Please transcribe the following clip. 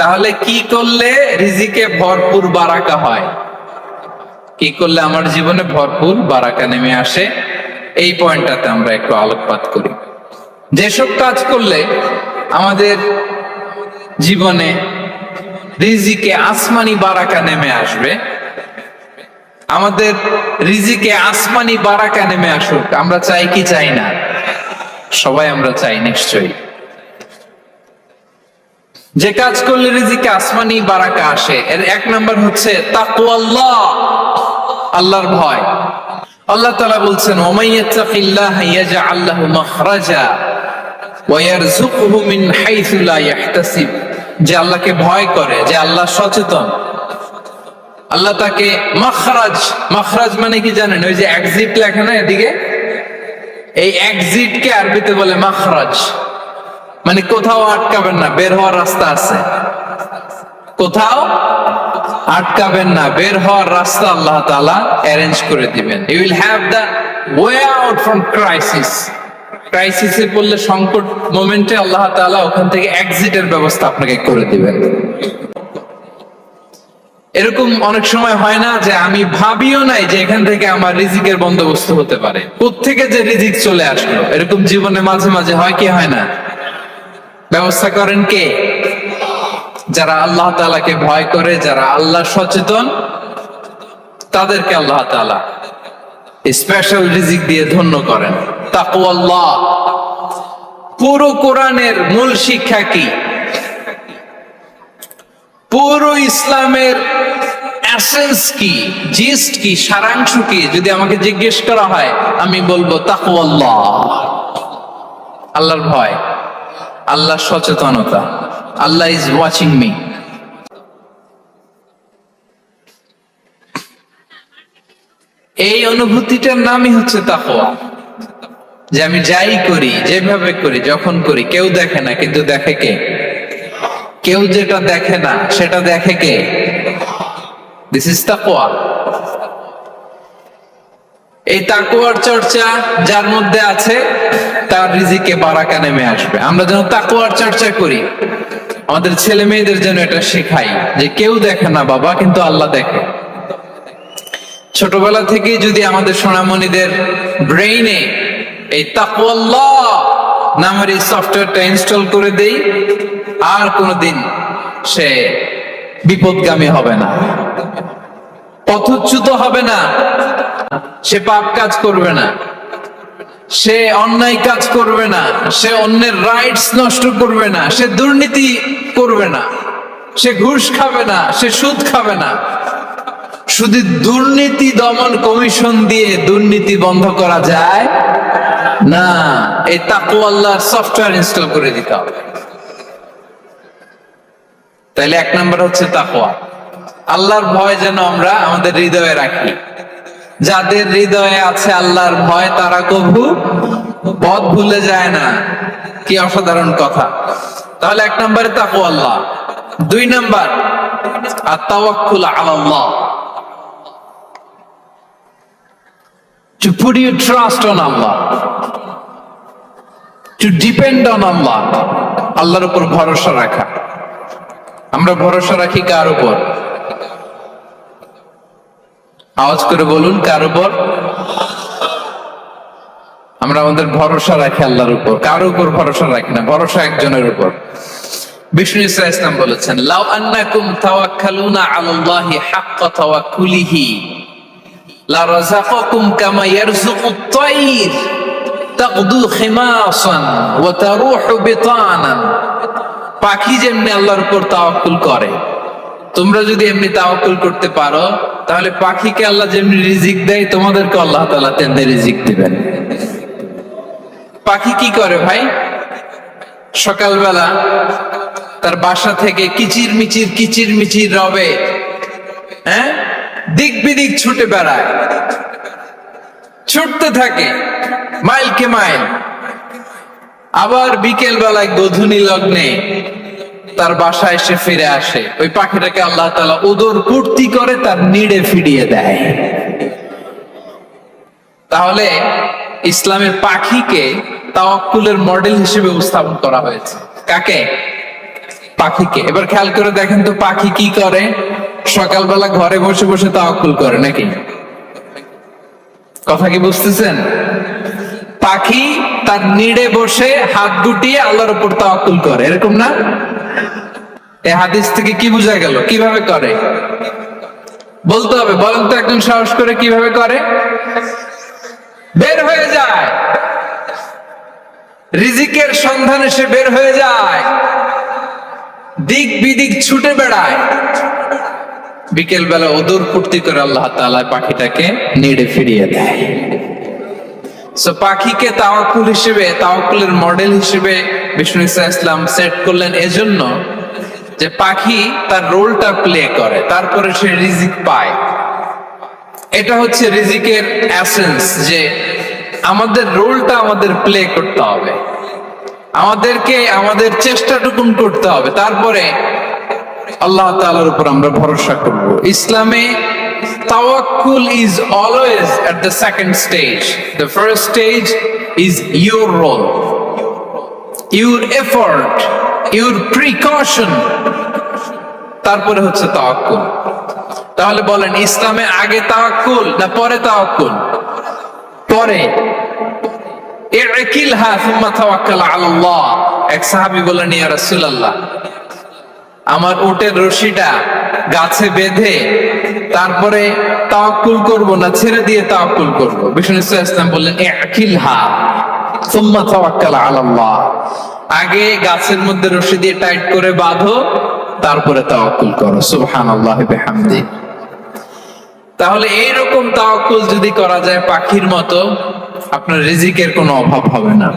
তাহলে কি করলে রিজিকে ভরপুর বারাকা হয়? কি করলে আমার জীবনে ভরপুর বারাকা নেমে আসে? এই পয়েন্টটাতে আমরা একটু আলোকপাত করি। যেসব কাজ করলে আমাদের জীবনে রিজিকে আসমানি বারাকা নেমে আসবে, আমাদের রিজিকে আসমানি বারাকা নেমে আসুক, আমরা চাই কি চাই না? সবাই আমরা চাই, নিশ্চয়ই। যে কাজ করলে রিজিকে আসমানি বারাকা আসে। এর এক নম্বর হচ্ছে তাকওয়াল্লাহ আল্লাহর ভয়। আল্লাহ তাআলা বলছেন ওমাইয়াত্তাকিল্লাহ ইয়াজআল যে আল্লাহকে ভয় করে, যে আল্লাহ সচেতন। আল্লাহ তাকে মাখরাজ মাখরাজ মানে কি জানেন? ওই যে এক্সিট লেখা না এদিকে? এই এক্সিট কে আরবিতে বলে মাখরাজ। মানে কোথাও আটকাবেন না, বের হওয়ার রাস্তা আছে। কোথাও আটকাবেন না, বের হওয়ার রাস্তা আল্লাহ তাআলা অ্যারেঞ্জ করে দিবেন। You will have the way out from crisis ক্রাইসিসে পড়লে সংকট মোমেন্টে আল্লাহ তাআলা ওখান থেকে এক্সিটের ব্যবস্থা আপনাকে করে দিবেন। এরকম অনেক সময় হয় না যে আমি ভাবিও নাই যে এখান থেকে আমার রিজিকের বন্দোবস্ত হতে পারে। থেকে যে রিজিক চলে আসলো? এরকম জীবনে মাঝে মাঝে হয় কি হয় না? ব্যবস্থা করেন কে? যারা আল্লাহ তাআলাকে ভয় করে, যারা আল্লাহ সচেতন, তাদেরকে আল্লাহ তাআলা স্পেশাল রিজিক দিয়ে ধন্য করেন। তাকওয়াল্লাহ পুরো কোরআনের মূল শিক্ষা কি? পুরো ইসলামের এসেন্স কি জিস্ট কি, সারাংশ কি? যদি আমাকে জিজ্ঞেস করা হয়, আমি বলব তাকওয়াল্লাহ আল্লাহর ভয়। আল্লাহর সচেতনতা। আল্লাহ ইজ ওয়াচিং মি এই অনুভূতিটার নামই হচ্ছে তাকওয়া। যে আমি যাই করি, যেভাবে করি, যখন করি, কেউ দেখে না, কিন্তু দেখে কে? কেউ যেটা দেখে না, সেটা দেখে কে? দিস ইজ তাকওয়া। এই তাকুয়ার চর্চা যার মধ্যে আছে, তার রিজিকে বারাকা নেমে আসবে। আমরা যেন তাকুয়ার চর্চা করি। আমাদের ছেলে মেয়েদের যেন এটা শেখাই যে কেউ দেখে না বাবা, কিন্তু আল্লাহ দেখে। ছোটবেলা থেকে যদি আমাদের সোনামণিদের ব্রেইনে এই তাকুয়াল্লাহ নামের এই সফটওয়্যারটা ইনস্টল করে দেই, আর কোনোদিন সে বিপদগামী হবে না। পথচ্যুত হবে না। সে পাপ কাজ করবে না। সে অন্যায় কাজ করবে না। সে অন্যের রাইটস নষ্ট করবে না। সে দুর্নীতি করবে না। সে ঘুষ খাবে না। সে সুদ খাবে না। শুধু দুর্নীতি দমন কমিশন দিয়ে দুর্নীতি বন্ধ করা যায়? না, এই তাকু আল্লাহর সফটওয়্যার ইনস্টল করে দিতে হবে। তাইলে এক নম্বর হচ্ছে তাকওয়া। আল্লাহর ভয় যেন আমরা আমাদের হৃদয়ে রাখি। যাদের হৃদয়ে আছে আল্লাহর ভয়, তারা কবু পথ ভুলে যায় না। কি অসাধারণ কথা। তাহলে এক নম্বরে তাকু আল্লাহ। দুই নাম্বার আর তাওয়াক্কুল আল্লাহ to put your trust on Allah. To depend on Allah. আল্লাহর উপর ভরসা রাখা। আমরা ভরসা রাখি কার উপর? আওয়াজ করে বলুন, কার উপর? আমরা আমাদের ভরসা রাখি আল্লাহর উপর। কার উপর ভরসা রাখি না, ভরসা একজনের উপর। বিষ্ণু ইসা ইসলাম বলেছেন, লাউ আন্নাকুম তাওয়াক্কালুনা আলাল্লাহি হাক্কা তাওয়াক্কুলিহি, লা রাযাকাকুম কামা ইয়ারযুকুত খিমাসান ওয়া তারুহু বিতানান। পাখি যেমনি আল্লাহর উপর তাওয়াক্কুল করে তোমরা যদি এমনি তাওয়াক্কুল করতে পারো, তাহলে পাখিকে আল্লাহ যেমনি রিজিক দেয়, তোমাদেরকে আল্লাহ তাআলা তেমনি রিজিক দিবেন। পাখি কি করে ভাই? সকালবেলা তার বাসা থেকে কিচির মিচির কিচির মিচির রবে হ্যাঁ? দিক বিদিক ছুটে বেড়ায়। ছুটতে থাকে, মাইলকে মাইল। আবার বিকেল বেলায় গধুনি লগ্নে তার বাসায় এসে ফিরে আসে। ওই পাখিটাকে আল্লাহ তালা উদর পূর্তি করে তার নিড়ে ফিরিয়ে দেয়। তাহলে ইসলামের পাখিকে তাওয়াক্কুলের মডেল হিসেবে উপস্থাপন করা হয়েছে। কাকে? পাখিকে। এবার খেয়াল করে দেখেন তো পাখি কি করে? সকালবেলা ঘরে বসে বসে তাওয়াক্কুল করে নাকি? কথা কি বুঝতেছেন? পাখি তার নিড়ে বসে হাত গুটিয়ে আল্লাহর উপর তাওয়াক্কুল করে, এরকম না? এই হাদিস থেকে কি বোঝা গেল? কীভাবে করে? বলতে হবে, বলেন তো একজন সাহস করে কীভাবে করে? বের হয়ে যায়। রিজিকের সন্ধানে সে বের হয়ে যায়। দিক বিদিক ছুটে বেড়ায়। বিকেল বেলা ওদর ফুর্তি করে আল্লাহ তাআলা পাখিটাকে নেড়ে ফিরিয়ে দেয়। সো পাখিকে তাওয়াক্কুল হিসেবে, তাওয়াক্কুলের মডেল হিসেবে বিষ্ণু ইসলাম সেট করলেন। এজন্য যে পাখি তার রোলটা প্লে করে, তারপরে সে রিজিক পায়। এটা হচ্ছে রিজিকের অ্যাসেন্স যে আমাদের রোলটা আমাদের প্লে করতে হবে। আমাদেরকে আমাদের চেষ্টাটুকুন করতে হবে। তারপরে আল্লাহ তালার উপর আমরা ভরসা করব। ইসলামে তাওয়াক্কুল is always at the second stage. The first stage is your role. Your effort. Your precaution তারপরে হচ্ছে তাওয়াক্কুল। তাহলে বলেন, ইসলামে আগে তাওয়াক্কুল না পরে তাওয়াক্কুল? পরে। সুম্মা তাওয়াক্কাল এক সাহাবী বললেন, ইয়া রাসূলুল্লাহ, আমার উটের রশিটা গাছে বেঁধে তারপরে তাওয়াক্কুল করব না, ছেড়ে দিয়ে তাওয়াক্কুল করব? বিষ্ণু ইসলাম বললেন ইকিলহা সুম্মা তাওয়াক্কাল আলাল্লাহ। আগে গাছের মধ্যে রশি দিয়ে টাইট করে বাঁধো, তারপরে তাওয়াক্কুল করো। সুবহানাল্লাহি বিহামদি তাহলে এইরকম তাওয়াক্কুল যদি করা যায় পাখির মতো, আপনার রিজিকের কোনো অভাব হবে না।